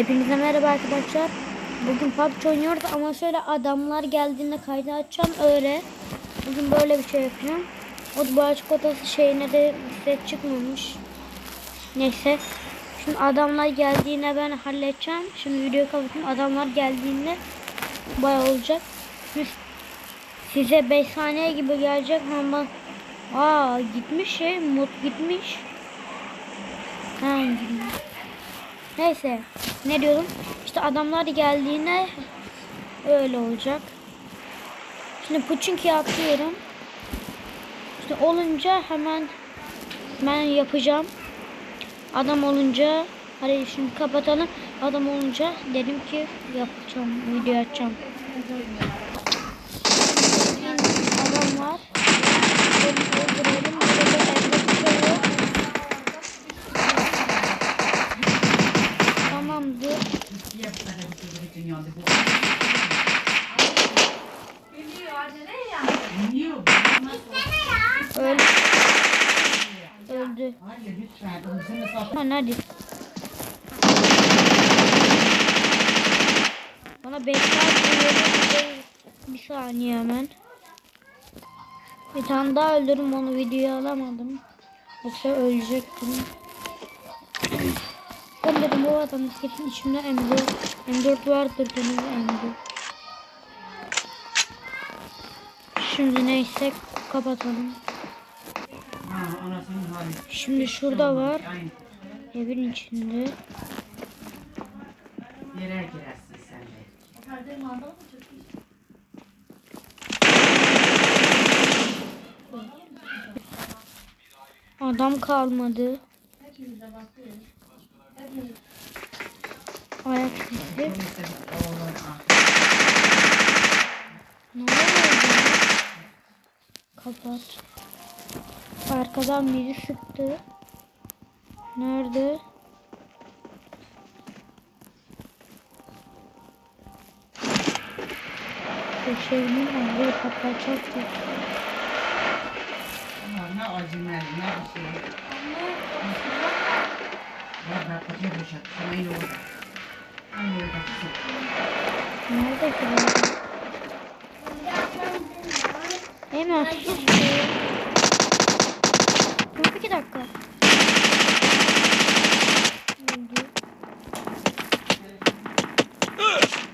Hepinize merhaba arkadaşlar. Bugün PUBG oynuyoruz ama şöyle adamlar geldiğinde kaydı açacağım öyle. Bugün böyle bir şey yapıyorum. O duvar çikolatası şeyine de set çıkmamış. Neyse. Şimdi adamlar geldiğinde ben halledeceğim. Şimdi videoyu kapatayım. Adamlar geldiğinde bayağı olacak. Size 5 saniye gibi gelecek ama Aa gitmiş şey mod gitmiş. Ha gitmiş. Neyse ne diyordum? İşte adamlar geldiğinde öyle olacak. Şimdi Puçinki'ye atlıyorum. İşte olunca hemen ben yapacağım. Adam olunca hadi şimdi kapatalım. Adam olunca dedim ki yapacağım. Video açacağım. Adam var. Öldü. Öldü. Lan hadi. Bana bekler bir saniye hemen. Bir tane daha öldürüm onu videoya alamadım. Yoksa ölecektim. Ben dedim bu adamın kesin içimde M4, M4 vardır dedim M4. Şimdi neyse kapatalım. Şimdi şurada var. Evin içinde. Yerel girersin sen de. Adam kalmadı. Ayak sesi. Ne oluyor? Kapat. Arkadan biri sıktı. Nerede? Köşeğinin ağzı kapatacaktı. Ama ne acımer, ne bir şey. Boşalt, sana yine orada. Aynı orada. Nerede ki? Hemen sus. Dur iki dakika.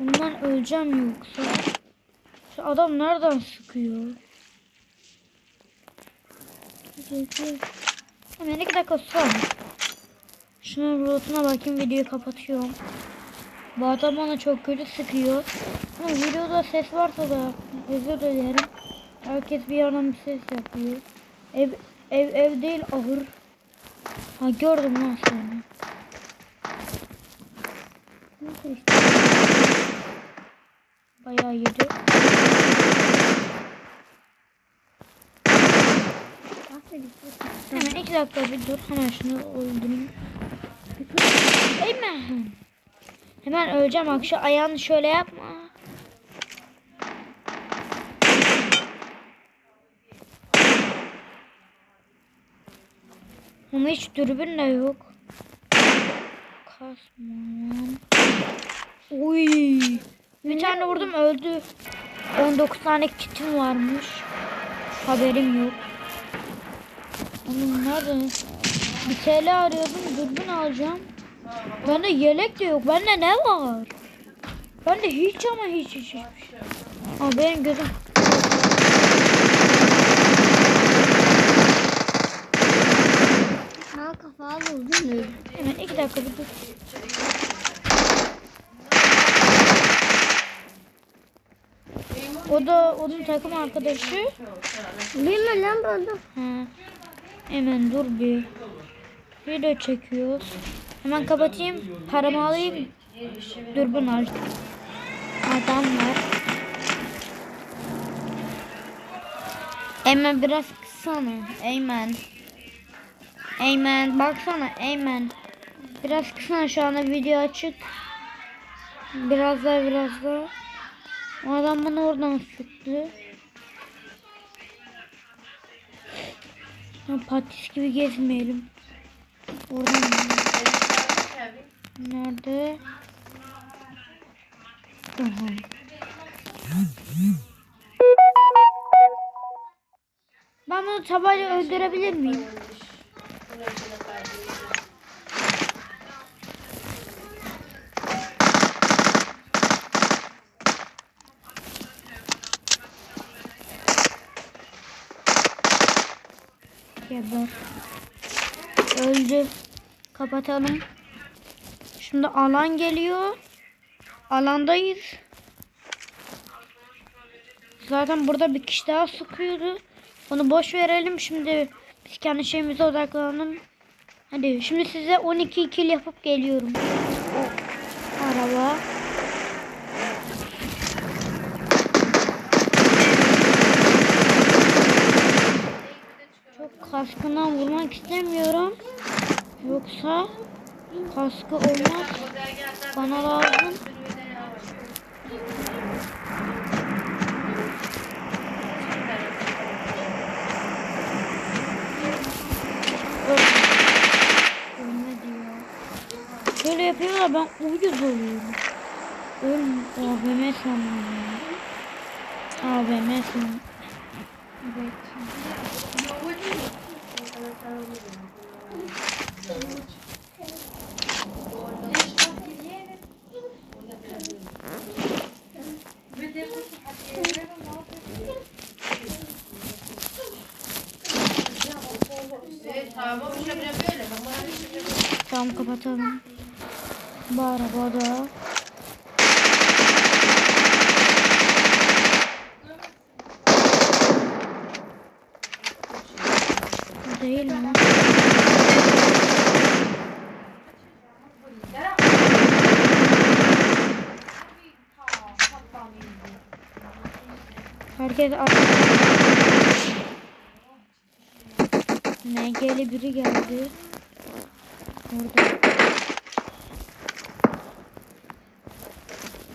Bundan öleceğim yoksa. Şu adam nereden sıkıyor? Hemen iki dakika sonra. Şunun rotuna bakayım videoyu kapatıyorum. Bu bana çok kötü sıkıyor. Ama videoda ses varsa da özür dilerim. Herkes bir yerden bir ses yapıyor. Ev ev ev değil ahır. Ha gördüm lan seni. Bayağı yedi. Hemen iki dakika bir dur. Hemen şunu öldüreyim. Hemen. Hemen öleceğim akşam ayağını şöyle yapma. Ama hiç dürbün de yok. Kasmam. Uy. Bir tane vurdum öldü. 19 tane kitim varmış. Haberim yok. Onun nerede? Bir TL arıyordum dürbün alacağım. Bende yelek de yok. Bende ne var? Bende hiç ama hiç hiç şey. Ama benim gözüm Ha kafa buldun mu? hemen iki dakika bir dur. O da onun takım arkadaşı. Bilme lan buldum. Ha. Hemen dur bir. Video çekiyoruz. Hemen kapatayım. Paramı alayım. Dürbün al. Adam var. Eymen biraz kıssana. Eymen. Eymen baksana Eymen. Biraz kıssana şu anda video açık. Biraz daha biraz daha. Adam bana oradan sıktı. Patis gibi gezmeyelim. Oradan nerede? Oha. Ben bunu tabayla öldürebilir miyim? Geber. Öldü. Kapatalım. Şimdi alan geliyor. Alandayız. Zaten burada bir kişi daha sıkıyordu. Onu boş verelim. Şimdi biz kendi şeyimize odaklanalım. Hadi şimdi size 12 kill yapıp geliyorum. Araba. Çok kaskından vurmak istemiyorum. Yoksa kaskı olmaz. Bana lazım. Şöyle yapıyorlar ben uyuz oluyorum. Ölm. AVM sandım ya. AVM sandım. Evet. Kapatalım. Bu arabada. Değil mi? Herkes NG'li biri geldi. Orada.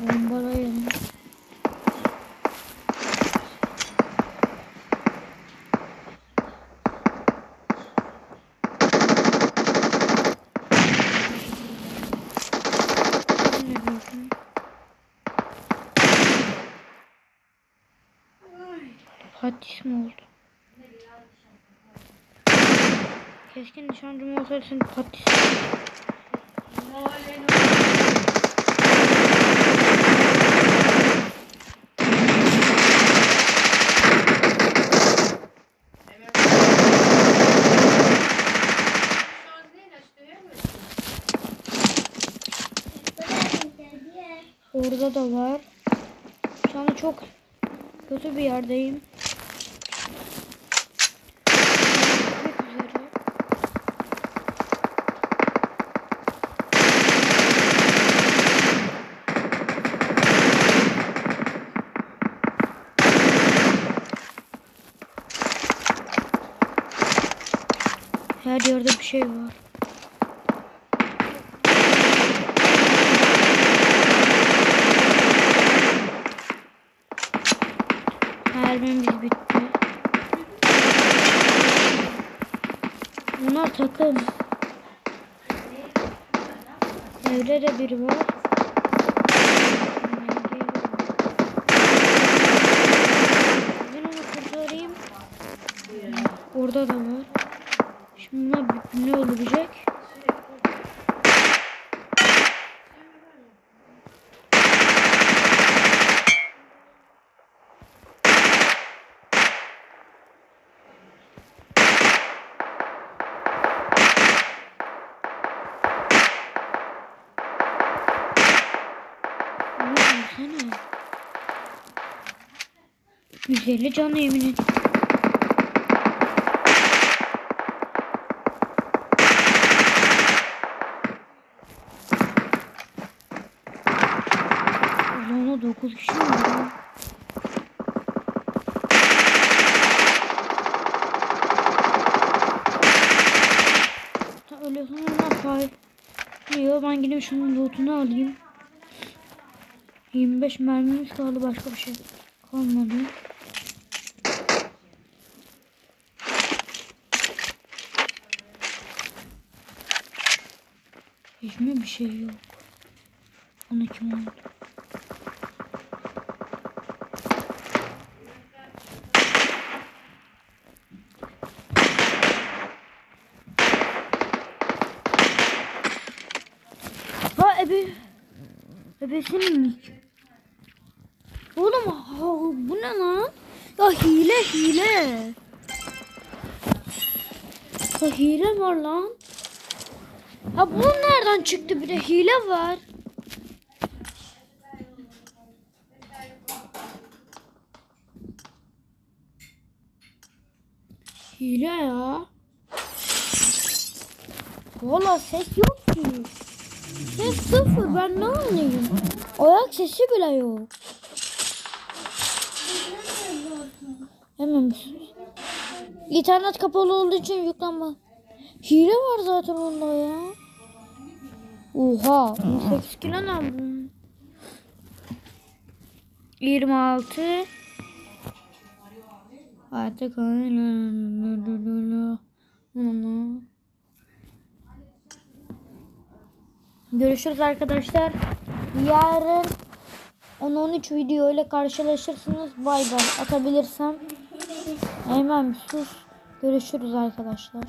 Bombalayalım. Ne diyorsun? Hadis mi oldu? Keskin nişancım olsaydı seni hadis Orada da var. Şu anda çok kötü bir yerdeyim. Şey var. Mermimiz bitti. Bunlar takım. Evde de biri var. Ben onu kurtarayım. Orada da var. Bunlar ne olacak? Ama baksana. 150 canlı yemin ederim. Alana 9 kişi mi var? Ta ölüyorsun kay. Diyor ben gidip şunun lootunu alayım. 25 mermimiz kaldı başka bir şey kalmadı. Hiç mi bir şey yok? 12 oldu. Ebesinin... Oğlum ha, bu ne lan? Ya hile hile. Ya hile var lan. Ha bu nereden çıktı bir de hile var. Hile ya. Valla ses yok ki. Ses sıfır ben ne anlayayım? Ayak sesi bile yok. Hemen. İnternet kapalı olduğu için yüklenme. Hile var zaten onda ya. Oha. 18 kilo ne aldın? 26 Artık Görüşürüz arkadaşlar. Yarın 10-13 video ile karşılaşırsınız. Bay bay. Atabilirsem. Hemen sus. Görüşürüz arkadaşlar.